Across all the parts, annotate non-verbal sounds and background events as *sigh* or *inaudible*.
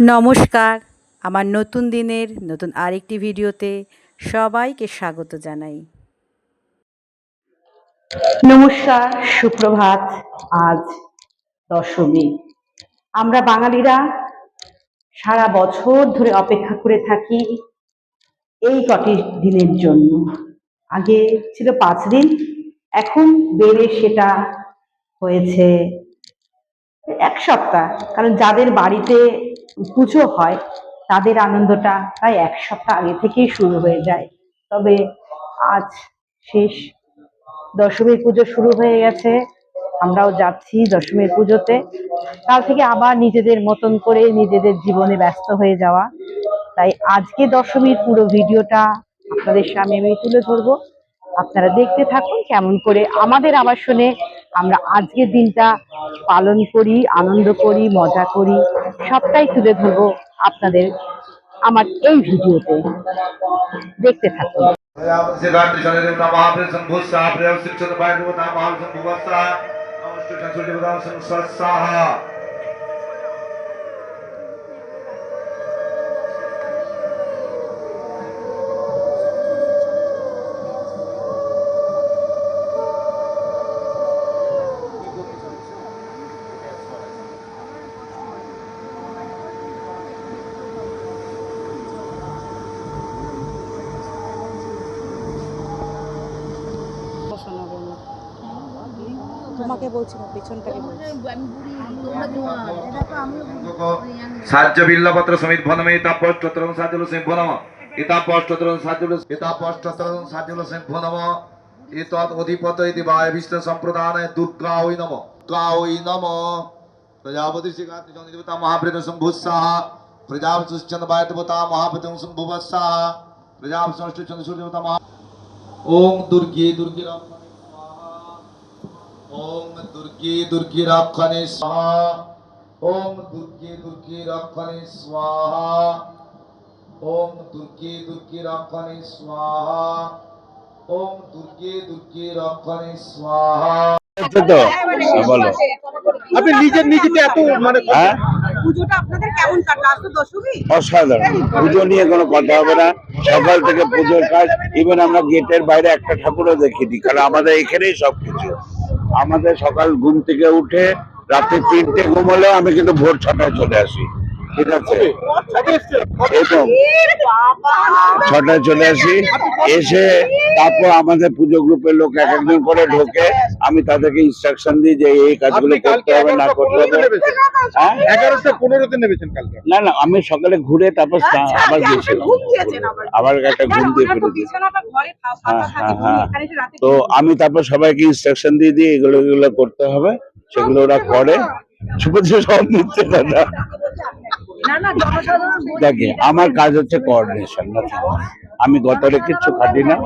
নমস্কার। আমার নতুন দিনের নতুন আরেকটি ভিডিওতে সবাইকে স্বাগত জানাই। নমস্কার, সুপ্রভাত, আজ দশমী। আমরা বাঙালিরা সারা বছর ধরে অপেক্ষা করে থাকি এই কটি দিনের জন্য। আগে ছিল পাঁচ দিন, এখন বেড়ে সেটা হয়েছে এক সপ্তাহ। কারণ যাদের বাড়িতে পুজো হয়, তাদের আনন্দটা প্রায় এক সপ্তাহ আগে থেকেই শুরু হয়ে যায়। তবে আজ শেষ। দশমীর পুজো শুরু হয়ে গেছে, আমরাও যাচ্ছি দশমীর পুজোতে। কাল থেকে আবার নিজেদের মতন করে নিজেদের জীবনে ব্যস্ত হয়ে যাওয়া। তাই আজকে দশমীর পুরো ভিডিওটা আপনাদের সামনে আমি তুলে ধরবো। আপনারা দেখতে থাকুন কেমন করে আমাদের আবার শুনে আমরা আজকের দিনটা পালন করি, আনন্দ করি, মজা করি, সবটাই তুলে ধরবো আপনাদের আমার এই ভিডিওতে। দেখতে থাকুন। সাহা তোমাকে বলছি না পেছনটাকে সাহায্য বিল্লপত্র সমিত ভনমে ইতাপষ্টতরং সাজুল সিংহ নম ইতাপষ্টতরং সাজুল ইতাপষ্টতরং সাজুল সিংহ নম এতৎ অধিপত ইতি বায়বিষ্ট সম্প্রদানে দুর্গা ওই নম দুর্গা ওই নম প্রজাপতি শ্রীকান্তি দেবতা মহাপ্রেত শম্ভুসাহ প্রজাপতি চন্দ্র বায় দেবতা মহাপ্রেত শম্ভুবৎসাহ প্রজাপতি ষষ্ঠ চন্দ্র সূর্য দেবতা মহা ওম দুর্গে দুর্গে রক্ষণে স্বাহা ওম দুর্গে দুর্গে রক্ষণে স্বাহা। ওম দুর্গে দুর্গে রক্ষণে স্বাহা। ওম দুর্গে দুর্গে রক্ষণে স্বাহা। ওম দুর্গে দুর্গে রক্ষণে স্বাহা। হচ্ছে তো হ্যাঁ, বলো। আপনি নিজের নিজেতে এত মানে হ্যাঁ। পুজোটা আপনাদের কেমন কাটলো? আজ তো দশমী? অসাধারণ। পুজো নিয়ে কোনো কথা হবে না। সকাল থেকে পুজোর কাজ। ইভেন আমরা গেটের বাইরে একটা ঠাকুরও দেখিনি কারণ আমাদের এখানেই সবকিছু। আমাদের সকাল ঘুম থেকে উঠে রাতে তিনটে ঘুম হলেও আমি কিন্তু ভোর ছটায় চলে আসি। ঠিক আছে। এরকম। ছটায় চলে আসি। এসে তারপর আমাদের পুজো গ্রুপের লোক এক একজন করে ঢোকে। আমি তাদেরকে ইনস্ট্রাকশন দিই যে এই কাজগুলো করতে হবে না করতে হবে। হ্যাঁ? এগারোটা পনেরোতে নেমেছেন কালকে। না না আমি সকালে ঘুরে তারপর আচ্ছা, আবার গিয়েছিলাম। ঘুম আবার। একটা ঘুম দিয়ে ফিরে দিয়েছি। হ্যাঁ, হ্যাঁ, হ্যাঁ। তো আমি তারপর সবাইকে ইনস্ট্রাকশন দিয়ে দিই এগুলো এগুলো করতে হবে। সেগুলো ওরা করে। সুপথে সব মিথ্যে কথা দেখে আমার কাজ হচ্ছে কোঅর্ডিনেশন আমি গতরে কিচ্ছু খাটি না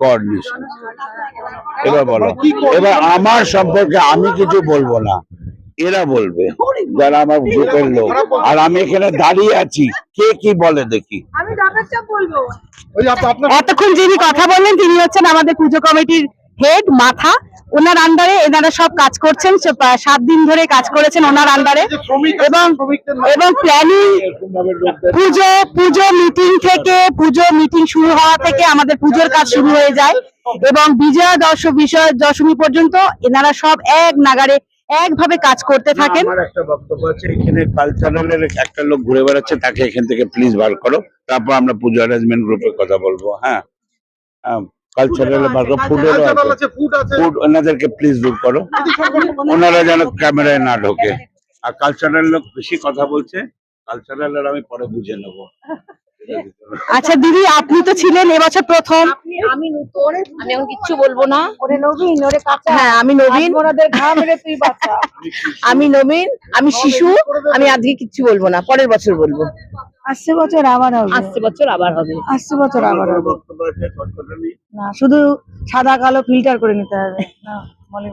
কোঅর্ডিনেশন এবার বলো এবার আমার সম্পর্কে আমি কিছু বলব না। এরা বলবে যারা আমার গ্রুপের লোক। আর আমি এখানে দাঁড়িয়ে আছি কে কি বলে দেখি? এতক্ষণ যিনি কথা বললেন তিনি হচ্ছেন আমাদের পুজো কমিটির হেড মাথা ওনার আন্ডারে এনারা সব কাজ করছেন সাত দিন ধরে কাজ করেছেন ওনার আন্ডারে এবং এবং প্ল্যানিং পুজো পুজো মিটিং থেকে পুজো মিটিং শুরু হওয়া থেকে আমাদের পুজোর কাজ শুরু হয়ে যায়। এবং বিজয়া দশ বিষয় দশমী পর্যন্ত এনারা সব এক নাগারে একভাবে কাজ করতে থাকেন। আমার একটা বক্তব্য আছে এখানে কালচারালের একটা লোক ঘুরে বেড়াচ্ছে তাকে এখান থেকে প্লিজ বার করো। তারপর আমরা পুজো অ্যারেঞ্জমেন্ট গ্রুপের কথা বলব হ্যাঁ। কালচারাল মার্কা ফুডেরও আছে আছে। ফুড ওনাদেরকে প্লিজ দূর করো। ওনারা যেন ক্যামেরায় না ঢোকে। আর কালচারাল লোক বেশি কথা বলছে কালচারাল আমি পরে বুঝে নেব। আচ্ছা দিদি আপনি তো ছিলেন এবছর প্রথম। আমি নতুন। আমি এখন কিচ্ছু বলব না। ওরে নবীন ওরে কাঁচা হ্যাঁ আমি নবীন। ওনাদের ঘাম রে তুই বাচ্চা *laughs* আমি নবীন আমি শিশু আমি আজকে কিচ্ছু বলব না। পরের বছর বলব। আসছে বছর আবার হবে। আসছে বছর আবার হবে। আসছে বছর আবার হবে। না শুধু সাদা কালো ফিল্টার করে নিতে হবে। না বলি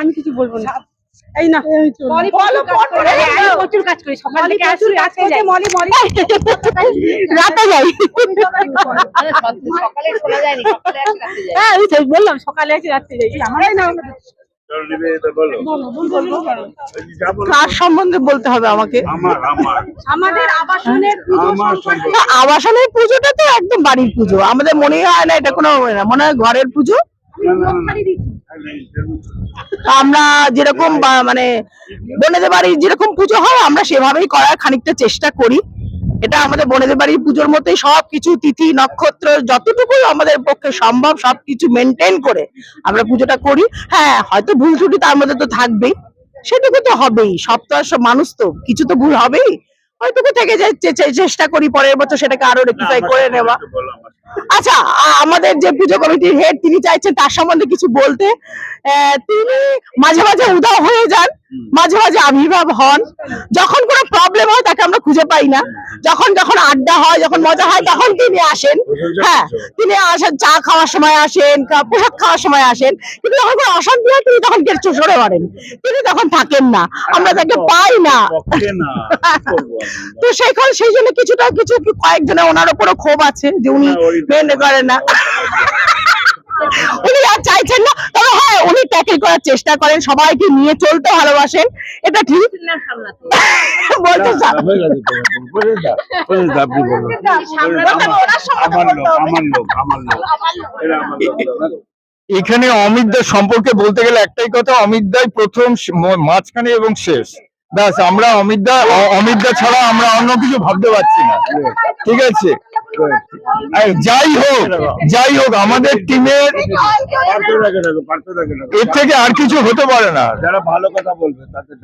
আমি কিছু বলব না। এই না মলি বলো, প্রচুর কাজ করে। আমি প্রচুর কাজ করি সকাল থেকে আসি *laughs* রাতে যাই। মলি মলি। *laughs* রাতে যাই। সকালে শোনা যায়নি সকালে আসি রাতে যাই। হ্যাঁ বললাম সকালে আসি রাতে যাই। আমরাই না। কার সম্বন্ধে বলতে হবে আমাকে? আমাদের আবাসনের আবাসনের পুজোটা তো একদম বাড়ির পুজো। আমাদের মনে হয় না এটা কোনো মনে হয় ঘরের পুজো। আমরা যেরকম মানে বনেদের বাড়ির যেরকম পুজো হয়, আমরা সেভাবেই করার খানিকটা চেষ্টা করি। এটা আমাদের বনেদের বাড়ির পুজোর মতোই সবকিছু, তিথি, নক্ষত্র যতটুকু আমাদের পক্ষে সম্ভব, সবকিছু মেনটেন করে আমরা পুজোটা করি। হ্যাঁ হয়তো ভুল ত্রুটি তার মধ্যে তো থাকবেই। সেটুকু তো হবেই। সব মানুষ তো, কিছু তো ভুল হবেই। ওইটুকু থেকে চেষ্টা করি পরের বছর সেটাকে আরও রেক্টিফাই করে নেওয়া। আচ্ছা আমাদের যে পুজো কমিটির হেড তিনি চাইছেন তার সম্বন্ধে কিছু বলতে। আহ, তিনি মাঝে মাঝে উদাও হয়ে যান। মাঝে মাঝে আবির্ভাব হন। যখন কোনো প্রবলেম হয় তাকে আমরা খুঁজে পাই না। যখন যখন আড্ডা হয় যখন মজা হয় তখন তিনি আসেন। হ্যাঁ তিনি আসেন চা খাওয়ার সময় আসেন পোশাক খাওয়ার সময় আসেন। কিন্তু যখন কোনো অশান্তি হয় তিনি তখন কেটে সরে মারেন। তিনি তখন থাকেন না। আমরা তাকে পাই না। *laughs* তো সেইখানে সেই জন্য কিছুটা কিছু কয়েকজনের ওনার উপরও ক্ষোভ আছে যে উনি মেনে করেন না। উনি আর চাইছেন না। তবে হ্যাঁ উনি ট্যাকেল করার চেষ্টা করেন সবাইকে নিয়ে চলতে ভালোবাসেন। এটা ঠিক। বলতে এখানে অমিতদার সম্পর্কে বলতে গেলে একটাই কথা অমিতদাই প্রথম মাঝখানে এবং শেষ। ব্যাস আমরা অমিতদা অমিতদা ছাড়া আমরা অন্য কিছু ভাবতে পারছি না। ঠিক আছে? যাই হোক যাই হোক আমাদের টিমের এর থেকে আর কিছু হতে পারে না। যারা ভালো কথা বলবে তাদের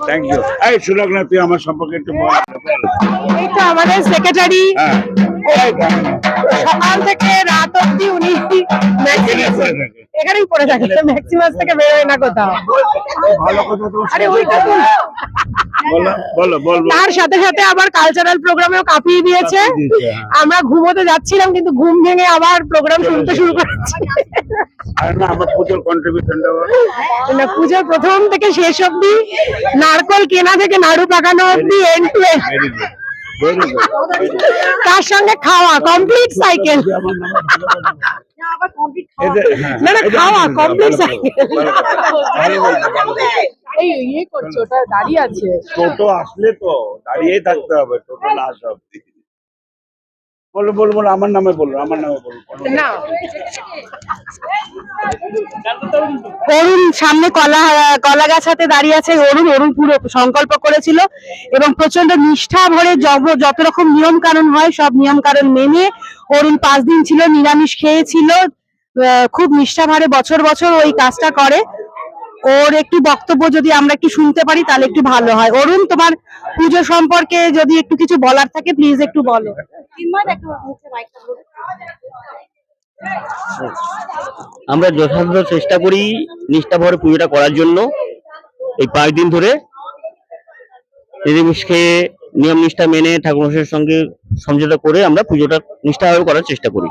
থ্যাংক ইউ এই সুলগ্ন তুই আমার সম্পর্কে একটু বল। এই তো আমাদের সেক্রেটারি হ্যাঁ? সকাল থেকে রাত অব্দি উনি। এখানেই পড়ে থাকে ম্যাক্সিমাস থেকে বেরোয় না কোথাও। ভালো কথা তো আরে ওইটা। তার সাথে সাথে আবার কালচারাল প্রোগ্রামেও কাঁপিয়ে দিয়েছে। হ্যাঁ। আমরা ঘুমোতে যাচ্ছিলাম কিন্তু ঘুম ভেঙে আবার প্রোগ্রাম শুনতে শুরু করেছি। না পুজোর প্রথম থেকে শেষ অব্দি নারকল কেনা থেকে নাড়ু পাকানো অব্দি এন্ড টু এন্ড তার সঙ্গে খাওয়া কমপ্লিট সাইকেল আমার নাম ভালো কথা। এদের হ্যাঁ, না, না, এদের- খাওয়া, complete ভালো কথা, cycle। ভালো কথা, ভালো কথা, ভালো কথা। এই ইয়ে করছ ওটা দাঁড়িয়ে আছে টোটো আসলে তো দাঁড়িয়েই থাকতে হবে টোটো না আসা অব্দি বলো বলো বলো আমার নামে বলো আমার নামে বলো না। অরুণ সামনে কলা কলা গাছ হাতে দাঁড়িয়ে আছে অরুণ। অরুণ পুরো সংকল্প করেছিল এবং প্রচণ্ড নিষ্ঠা ভরে যত রকম নিয়ম কানুন হয় সব নিয়ম কানুন মেনে অরুণ পাঁচ দিন ছিল নিরামিষ খেয়েছিল। খুব নিষ্ঠা ভরে বছর বছর ওই কাজটা করে। ওর একটু বক্তব্য যদি আমরা একটু শুনতে পারি তাহলে একটু ভালো হয়। অরুণ তোমার পুজো সম্পর্কে যদি একটু কিছু বলার থাকে প্লিজ একটু বলো। আমরা যথাযথ চেষ্টা করি নিষ্ঠাভরে পুজোটা করার জন্য। এই পাঁচ দিন ধরে নিরামিষ খেয়ে নিয়ম নিষ্ঠা মেনে ঠাকুর মশাইয়ের সঙ্গে সমঝোতা করে আমরা পুজোটা নিষ্ঠাভাবে করার চেষ্টা করি।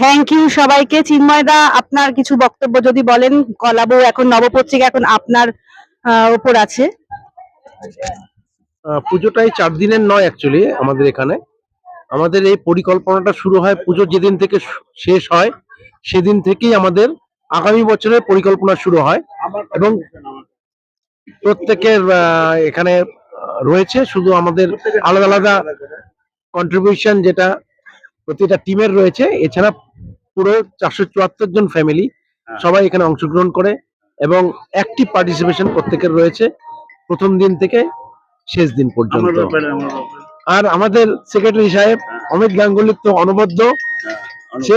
থ্যাংক ইউ সবাইকে। চিন্ময়দা, আপনার কিছু বক্তব্য যদি বলেন কলাবউ এখন নবপত্রিকা এখন আপনার ওপর আছে। পুজোটাই চার দিনের নয় অ্যাকচুয়ালি আমাদের এখানে। আমাদের এই পরিকল্পনাটা শুরু হয় পুজো যেদিন থেকে শেষ হয়, সেদিন থেকেই আমাদের আগামী বছরের পরিকল্পনা শুরু হয় এবং প্রত্যেকের এখানে রয়েছে। শুধু আমাদের আলাদা আলাদা কন্ট্রিবিউশন যেটা প্রতিটা টিমের রয়েছে। এছাড়া পুরো চারশো চুয়াত্তর জন ফ্যামিলি সবাই এখানে অংশগ্রহণ করে এবং অ্যাক্টিভ পার্টিসিপেশন প্রত্যেকের রয়েছে প্রথম দিন থেকে শেষ দিন পর্যন্ত। আর আমাদের সেক্রেটারি সাহেব অমিত গাঙ্গুলির তো অনবদ্য। সে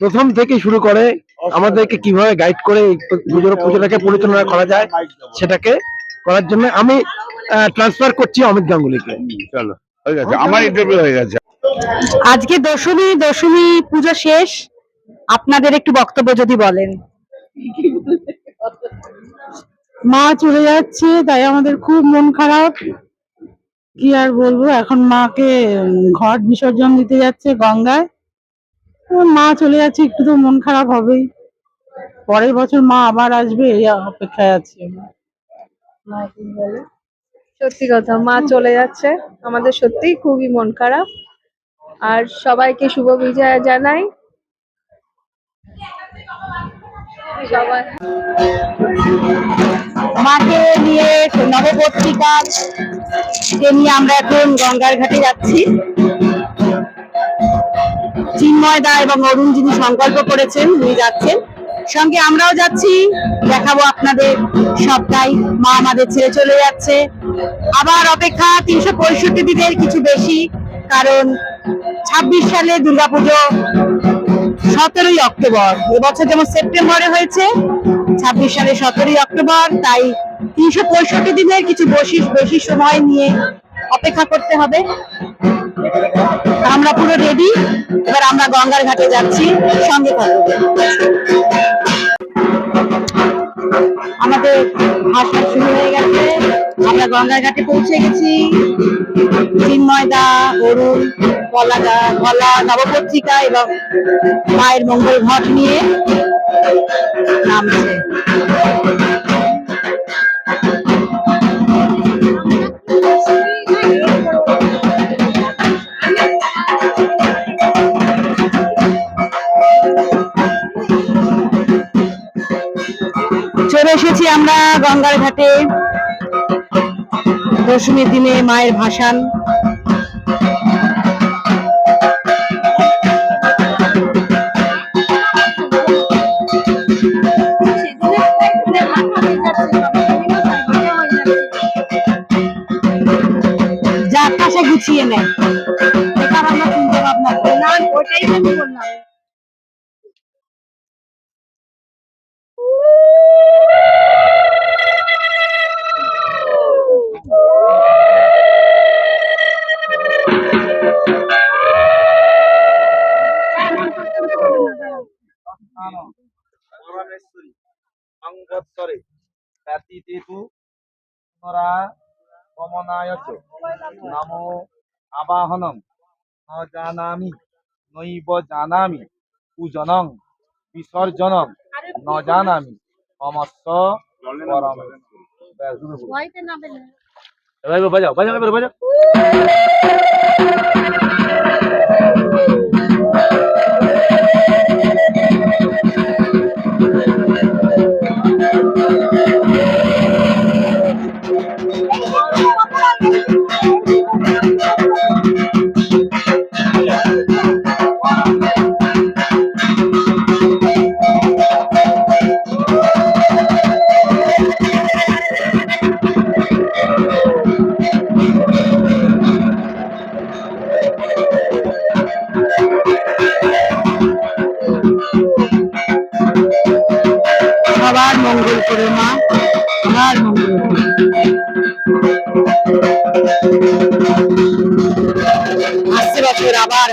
প্রথম থেকে শুরু করে আমাদেরকে কীভাবে গাইড করে পুজোর পুজোটাকে পরিচালনা করা যায় সেটাকে করার জন্য আমি ট্রান্সফার করছি অমিত গাঙ্গুলিকে। চলো। হয়ে গেছে। আমার ইন্টারভিউ হয়ে গেছে। আজকে দশমী দশমী পুজো শেষ। আপনাদের একটু বক্তব্য যদি বলেন। মা চলে যাচ্ছে তাই আমাদের খুব মন খারাপ। কি আর বলব এখন মাকে ঘট বিসর্জন দিতে যাচ্ছে গঙ্গায়। মা চলে যাচ্ছে একটু তো মন খারাপ হবেই। পরের বছর মা আবার আসবে এই অপেক্ষায় আছে বলে সত্যি কথা মা চলে যাচ্ছে। আমাদের সত্যিই খুবই মন খারাপ। আর সবাইকে শুভ বিজয়া জানাই। মাকে নিয়ে নবপত্রিকা কে নিয়ে আমরা এখন গঙ্গার ঘাটে যাচ্ছি। চিন্ময় দা এবং অরুণ যিনি সংকল্প করেছেন, উনি যাচ্ছেন। সঙ্গে আমরাও যাচ্ছি, দেখাবো আপনাদের সবটাই। মা আমাদের ছেড়ে চলে যাচ্ছে। আবার অপেক্ষা তিনশো পঁয়ষট্টি দিনের কিছু বেশি, কারণ ছাব্বিশ সালে দুর্গাপুজো সতেরোই অক্টোবর। এবছর যেমন সেপ্টেম্বরে হয়েছে, ছাব্বিশ সালে সতেরোই অক্টোবর, তাই তিনশো পঁয়ষট্টি দিনের কিছু বেশি বেশি সময় নিয়ে অপেক্ষা করতে হবে। আমরা পুরো রেডি এবার আমরা গঙ্গার ঘাটে যাচ্ছি, সঙ্গে থাকব। আমাদের ভাষা শুরু হয়ে গেছে। আমরা গঙ্গার ঘাটে পৌঁছে গেছি। চিন্ময় দা অরুণ কলা দা কলা নবপত্রিকা এবং মায়ের মঙ্গল ঘট নিয়ে নামছে। আমরা গঙ্গার ঘাটে। দশমীর দিনে মায়ের ভাসান। যার পাশে গুছিয়ে নেয় আমরা চিন্তা ভাবনা করি। না, ওটাই গমনায়চ নমো আবাহনম জানামি নৈব জানামি পূজনং বিসর্জনং ন জানামি মমস্ব পরম বাজাও বাজাও এবার বাজাও। সবার মঙ্গল করে আসছে বছর আবার